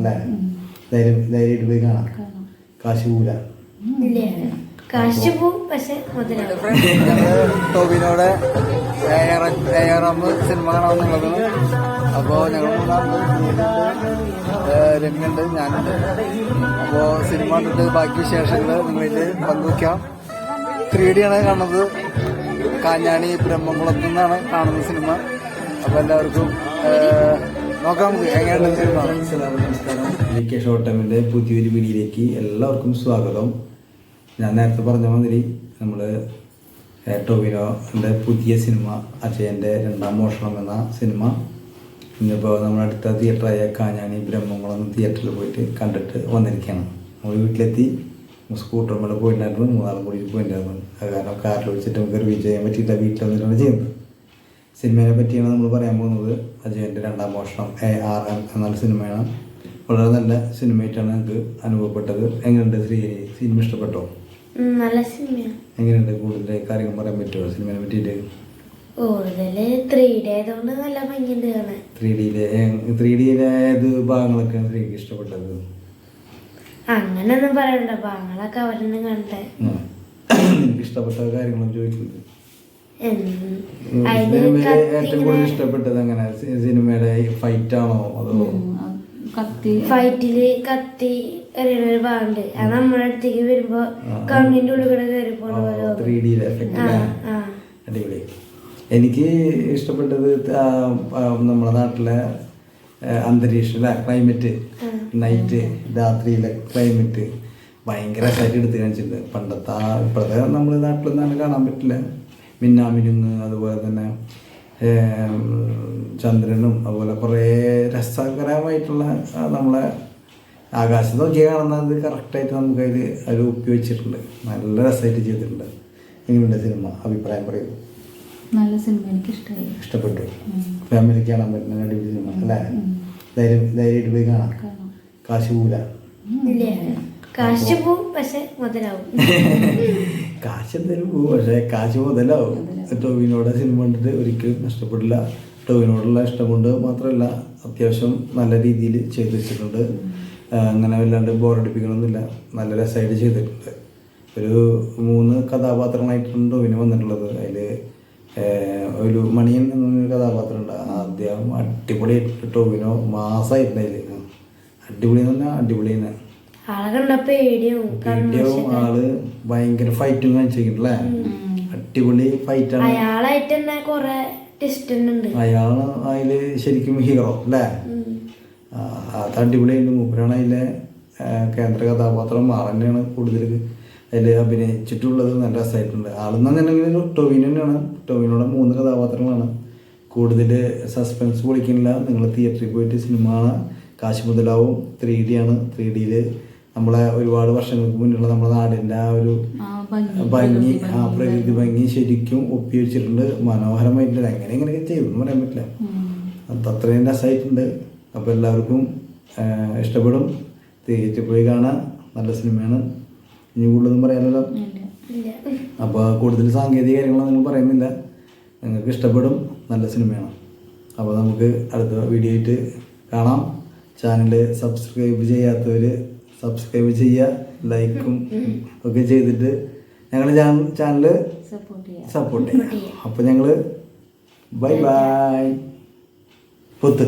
അല്ലേ ധൈര്യം ധൈര്യമായിട്ട് പോയി കാണാം. കാശ് ടോബിനോടെ സിനിമ കാണാമെന്നുള്ളത് അപ്പോൾ ഞങ്ങൾ രമ്യുണ്ട് ഞാനുണ്ട്. അപ്പോൾ സിനിമ കണ്ടിട്ട് ബാക്കി വിശേഷങ്ങൾ നിങ്ങളിത് പങ്കുവയ്ക്കാം ത്രീ ഡി ആണ് കാണുന്നത്. കാഞ്ഞാണി ബ്രഹ്മകുളത്തു നിന്നാണ് കാണുന്ന സിനിമ. അപ്പോൾ എല്ലാവർക്കും നോക്കാം ഷോർട്ട് ടൈമിന്റെ പുതിയൊരു വീഡിയോയിലേക്ക് എല്ലാവർക്കും സ്വാഗതം. ഞാൻ നേരത്തെ പറഞ്ഞ മാതിരി നമ്മൾ ടോവിനോന്റെ പുതിയ സിനിമ അജയന്റെ രണ്ടാം മോഷണം എന്ന സിനിമ. ഇന്നിപ്പോൾ നമ്മുടെ അടുത്ത തിയേറ്ററായ കാഞ്ഞാണി ബ്രഹ്മംകുളം തിയേറ്ററിൽ പോയിട്ട് കണ്ടിട്ട് വന്നിരിക്കുകയാണ്. നമ്മൾ വീട്ടിലെത്തി സ്കൂട്ടർ മേലെ പോയിട്ടുണ്ടായിരുന്നു മൂന്നാളും കൂടി പോയിട്ടുണ്ടായിരുന്നു അത് കാരണം കാറിൽ വിളിച്ചിട്ട് നമുക്ക് റിവ്യൂ ചെയ്യാൻ പറ്റിയില്ല വീട്ടിൽ വന്നിട്ടാണ് ചെയ്യുന്നത്. സിനിമയെ പറ്റിയാണ് നമ്മൾ പറയാൻ പോകുന്നത്. അജയന്റെ രണ്ടാം മോഷണം എ ആർ എം എന്നുള്ള സിനിമയാണ്. വളരെ നല്ല സിനിമയായിട്ടാണ് ഞങ്ങൾക്ക് അനുഭവപ്പെട്ടത്. എങ്ങനെയുണ്ട് ശ്രീ സിനിമ ഇഷ്ടപ്പെട്ടോ? നല്ല സിനിമയാണ് എങ്ങനെയുണ്ട് കൂടുതൽ കാര്യങ്ങൾ പറയാൻ പറ്റുമോ സിനിമയെ പറ്റിയിട്ട്? കൂടുതൽ ത്രീ ഡേ ആയതുകൊണ്ട് നല്ല ഭംഗിയുണ്ട് കാണാൻ. ത്രീ ഡിയിലെ ത്രീ ഡിയിലെ ഏത് ഭാഗങ്ങളൊക്കെയാണ് ശ്രീക്ക് ഇഷ്ടപ്പെട്ടത്? അങ്ങനൊന്നും പറയണ്ട. ഭാഗങ്ങളൊക്കെ അവരൊന്നും കണ്ടേ. എനിക്ക് ഇഷ്ടപ്പെട്ട കാര്യങ്ങളും ചോദിക്കുന്നത് ഏറ്റവും കൂടുതൽ ഇഷ്ടപ്പെട്ടത് എങ്ങനെ? സിനിമയുടെ ഫൈറ്റ് ആണോ അതോ? കത്തി. ഫൈറ്റിൽ കത്തി എറിയുന്നൊരു ഭാഗമുണ്ട്. അത് നമ്മുടെ അടുത്തേക്ക് വരുമ്പോ കണ്ണിന്റെ ഉള്ളിൽ കൂടെ കയറി അടിപൊളി. എനിക്ക് ഇഷ്ടപ്പെട്ടത് നമ്മുടെ നാട്ടിലെ ആ, അന്തരീക്ഷം അല്ല ക്ലൈമറ്റ് നൈറ്റ് രാത്രിയിലെ ക്ലൈമറ്റ് ഭയങ്കര രസമായിട്ട് എടുത്ത് കാണിച്ചിട്ടുണ്ട്. പണ്ടത്തെ ഇപ്പോഴത്തെ നമ്മുടെ നാട്ടിലൊന്നും കാണാൻ പറ്റില്ല. മിന്നാമിനുങ്ങ് അതുപോലെ തന്നെ ചന്ദ്രനും അതുപോലെ കുറേ രസകരമായിട്ടുള്ള നമ്മളെ ആകാശത്ത് നോക്കി കാണുന്നത് കറക്റ്റായിട്ട് നമുക്ക് അതിൽ അതിൽ ഒപ്പി വെച്ചിട്ടുണ്ട്. നല്ല രസമായിട്ട് ചെയ്തിട്ടുണ്ട്. എങ്ങനെയുണ്ട് സിനിമ? അഭിപ്രായം പറയുന്നു നല്ല സിനിമ എനിക്ക് ഇഷ്ടമായി ഇഷ്ടപ്പെട്ടു ഫാമിലിക്ക് കാണാൻ പറ്റുന്ന അടിപൊളി സിനിമ അല്ലേ? ധൈര്യം ധൈര്യമായിട്ട് പോയി കാണാം. കാശ് ഇല്ല. കാശ് പോവും പക്ഷെ മുതലാവും. കാശ് എന്തായാലും പോകും പക്ഷേ കാശ് മുതലാവും. ടോവിനോടെ സിനിമ കണ്ടിട്ട് ഒരിക്കലും നഷ്ടപ്പെടില്ല. ടോവിനോടുള്ള ഇഷ്ടം കൊണ്ട് മാത്രമല്ല അത്യാവശ്യം നല്ല രീതിയിൽ ചെയ്തു വെച്ചിട്ടുണ്ട്. അങ്ങനെ വല്ലാണ്ട് ബോറടിപ്പിക്കണമെന്നില്ല നല്ല രസമായിട്ട് ചെയ്തിട്ടുണ്ട്. ഒരു മൂന്ന് കഥാപാത്രങ്ങളായിട്ടാണ് ടോവിന് വന്നിട്ടുള്ളത്. അതിൽ ഒരു മണിയൻ എന്നൊരു കഥാപാത്രമുണ്ട്. ആദ്യം അടിപൊളിയായിട്ട് ടോവിനോ മാസമായിട്ടുണ്ട് അതിൽ അടിപൊളി എന്ന് പറഞ്ഞാൽ അടിപൊളി തന്നെ പേടിയും ആൾ ഭയങ്കര ഫൈറ്റും കാണിച്ചിട്ടില്ലേ അടിപൊളി ഫൈറ്റാണ് അയാളായിട്ട് തന്നെ കൊറേ അയാൾ അതിൽ ശരിക്കും ഹീറോ അല്ലേ? അത് അടിപൊളിയായിട്ട് മൂപ്പരാണ് അതിലെ കേന്ദ്ര കഥാപാത്രം മാറന്നെയാണ് തന്നെയാണ് കൂടുതൽ അതിൽ അഭിനയിച്ചിട്ടുള്ളത്. നല്ല രസമായിട്ടുണ്ട് ആളെന്നുണ്ടെങ്കിൽ ടൊവിനോ തന്നെയാണ്. ടൊവിനോടെ മൂന്ന് കഥാപാത്രങ്ങളാണ്. കൂടുതൽ സസ്പെൻസ് പൊളിക്കുന്നില്ല നിങ്ങൾ തിയേറ്ററിൽ പോയിട്ട് സിനിമ കാണാം. കാശ് മുതലാവും. ത്രീ ഡി ആണ്. ത്രീ ഡിയിൽ നമ്മളെ ഒരുപാട് വർഷങ്ങൾക്ക് മുന്നിലുള്ള നമ്മുടെ നാടിന്റെ ആ ഒരു ഭംഗി ആ പ്രകൃതി ഭംഗി ശരിക്കും ഒപ്പി വെച്ചിട്ടുണ്ട്. മനോഹരമായിട്ടുണ്ട്. എങ്ങനെ എങ്ങനെയൊക്കെ ചെയ്തെന്ന് പറയാൻ പറ്റില്ല. അത് അത്രയും രസമായിട്ടുണ്ട്. അപ്പോൾ എല്ലാവർക്കും ഇഷ്ടപ്പെടും. തിയേറ്ററിൽ പോയി കാണാൻ നല്ല സിനിമയാണ്. ഇനി കൂടുതലൊന്നും പറയാനല്ലോ അപ്പോൾ കൂടുതൽ സാങ്കേതിക കാര്യങ്ങളൊന്നും നിങ്ങൾ പറയുന്നില്ല. നിങ്ങൾക്ക് ഇഷ്ടപ്പെടും. നല്ല സിനിമയാണ്. അപ്പോൾ നമുക്ക് അടുത്ത വീഡിയോ ആയിട്ട് കാണാം. ചാനൽ സബ്സ്ക്രൈബ് ചെയ്യാത്തവർ സബ്സ്ക്രൈബ് ചെയ്യുക ലൈക്കും ഒക്കെ ചെയ്തിട്ട് ഞങ്ങളുടെ ചാനൽ സപ്പോർട്ട് ചെയ്യുക അപ്പോൾ ഞങ്ങൾ ബൈ ബൈ പുത്ത്.